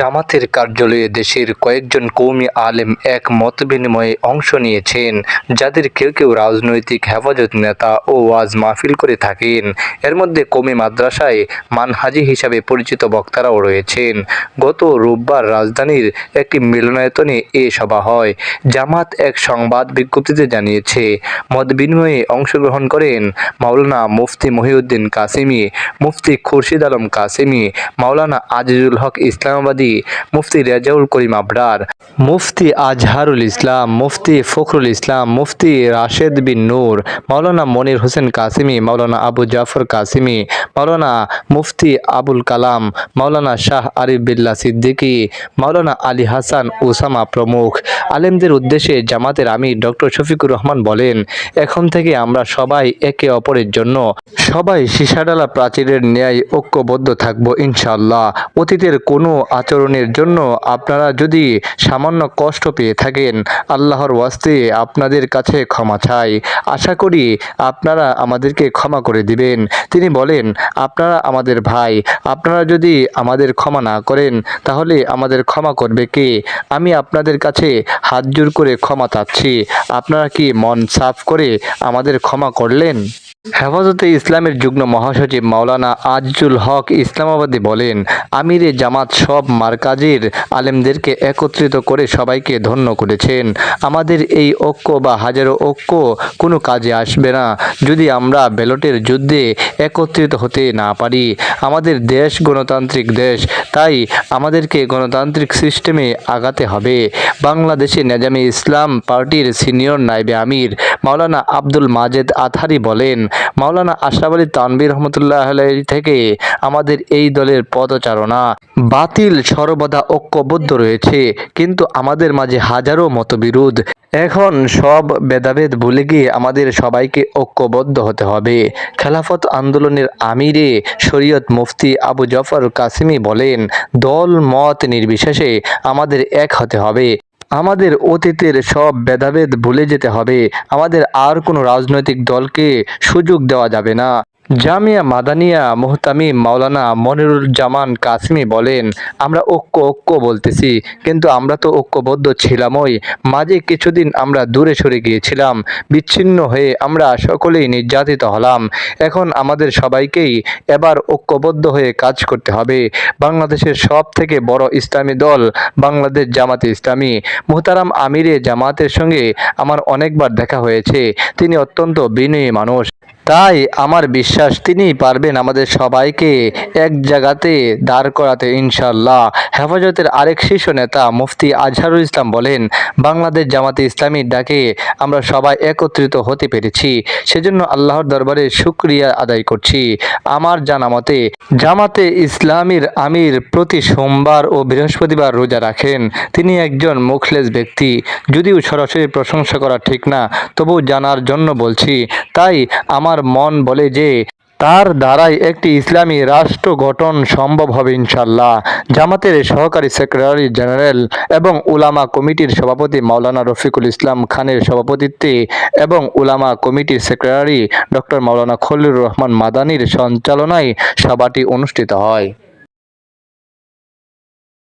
জামাতের কার্যালয়ে দেশের কয়েকজন কৌমি আলেম এক মতবিনিময়ে অংশ নিয়েছেন, যাদের কেউ কেউ রাজনৈতিক হেফাজত নেতা ও ওয়াজ মাহফিল করে থাকেন। এর মধ্যে কৌমি মাদ্রাসায় মানহাজি হিসাবে পরিচিত বক্তারাও রয়েছেন। গত রোববার রাজধানীর একটি মিলনায়তনে এ সভা হয়। জামাত এক সংবাদ বিজ্ঞপ্তিতে জানিয়েছে, মতবিনিময়ে অংশগ্রহণ করেন মাওলানা মুফতি মহিউদ্দিন কাসিমি, মুফতি খুরশিদ আলম কাসিমি, মাওলানা আজিজুল হক ইসলামাবাদী মুফতি রেজাউল করিম আবরার, মুফতি আজহারুল ইসলাম, মুফতি ফখরুল ইসলাম, মুফতি রাশেদ বিন নূর, মাওলানা মনির হোসেন কাসিমি, মাওলানা আবু জাফর কাসিমি, মাওলানা মুফতি আবুল কালাম, মাওলানা শাহ আরিফ বিল্লা সিদ্দিকী, মাওলানা আলী হাসান ওসামা প্রমুখ। আলেমদের উদ্দেশ্যে জামাতের আমির ডক্টর শফিকুর রহমান বলেন, এখন থেকে আমরা সবাই একে অপরের জন্য, সবাই সীসাডালা প্রাচীরের ন্যায় ঐক্যবদ্ধ থাকব ইনশাল্লাহ অতীতের কোনো আচরণের জন্য আপনারা যদি সামান্য কষ্ট পেয়ে থাকেন, আল্লাহর ওয়াস্তে আপনাদের কাছে ক্ষমা চাই। আশা করি আপনারা আমাদেরকে ক্ষমা করে দিবেন। তিনি বলেন, আপনারা আমাদের ভাই, আপনারা যদি আমাদের ক্ষমা না করেন, তাহলে আমাদের ক্ষমা করবে কে? আমি আপনাদের কাছে হাত জোর করে ক্ষমা চাচ্ছি। আপনারা কি মন সাফ করে আমাদের ক্ষমা করলেন? হেফাজতে ইসলামের যুগ্ম মহাসচিব মাওলানা আজিজুল হক ইসলামাবাদী বলেন, আমিরে জামাত সব মার্কাজের আলেমদেরকে একত্রিত করে সবাইকে ধন্য করেছেন। আমাদের এই ঐক্য বা হাজারো ঐক্য কোনো কাজে আসবে না। যদি আমরা ব্যালটের যুদ্ধে একত্রিত হতে না পারি, আমাদের দেশ গণতান্ত্রিক দেশ, তাই আমাদেরকে গণতান্ত্রিক সিস্টেমে আগাতে হবে। বাংলাদেশে নেজামে ইসলাম পার্টির সিনিয়র নাইবে আমির মাওলানা আব্দুল মাজেদ আথারি বলেন মাওলানা আশরাফ আলী তানবির রহমতুল্লাহ থেকে আমাদের এই দলের পদচারণা বাতিল, সর্বদা ঐক্যবদ্ধ রয়েছে, কিন্তু আমাদের মাঝে হাজারো মতবিরোধ। এখন সব ভেদাভেদ ভুলে গিয়ে আমাদের সবাইকে ঐক্যবদ্ধ হতে হবে। খেলাফত আন্দোলনের আমিরে শরীয়ত মুফতি আবু জফর কাসিমি বলেন, দল মত নির্বিশেষে আমাদের এক হতে হবে। আমাদের অতীতের সব ভেদাভেদ ভুলে যেতে হবে। আমাদের আর কোনো রাজনৈতিক দলকে সুযোগ দেওয়া যাবে না। জামিয়া মাদানিয়া মোহতামিম মাওলানা মনিরুজ্জামান কাসমি বলেন, আমরা ঐক্য ঐক্য বলতেছি, কিন্তু আমরা তো ঐক্যবদ্ধ ছিলামই। মাঝে কিছুদিন আমরা দূরে সরে গিয়েছিলাম, বিচ্ছিন্ন হয়ে আমরা সকলেই নির্যাতিত হলাম। এখন আমাদের সবাইকেই এবার ঐক্যবদ্ধ হয়ে কাজ করতে হবে। বাংলাদেশের সব থেকে বড় ইসলামী দল বাংলাদেশ জামাতে ইসলামী। মোহতারাম আমিরে জামাতের সঙ্গে আমার অনেকবার দেখা হয়েছে। তিনি অত্যন্ত বিনয়ী মানুষ। তাই আমার বিশ্বাস তিনি পারবেন আমাদের সবাইকে এক জায়গাতে দাঁড় করাতে ইনশাল্লাহ হেফাজতের আরেক শীর্ষ নেতা মুফতি আজহারুল ইসলাম বলেন, বাংলাদেশ জামাতে ইসলামীর ডাকে আমরা সবাই একত্রিত হতে পেরেছি। সেজন্য আল্লাহর দরবারে শুক্রিয়া আদায় করছি। আমার জানা মতে, জামাতে ইসলামীর আমির প্রতি সোমবার ও বৃহস্পতিবার রোজা রাখেন। তিনি একজন মুখলেস ব্যক্তি। যদিও সরাসরি প্রশংসা করা ঠিক না, তবু জানার জন্য বলছি, তাই আমার মন বলে যে, তার দ্বারাই একটি ইসলামী রাষ্ট্র গঠন সম্ভব হবে ইনশাল্লাহ জামাতের সহকারী সেক্রেটারি জেনারেল এবং উলামা কমিটির সভাপতি মাওলানা রফিকুল ইসলাম খানের সভাপতিত্বে এবং উলামা কমিটির সেক্রেটারি ডক্টর মাওলানা খলিল রহমান মাদানির সঞ্চালনায় সভাটি অনুষ্ঠিত হয়।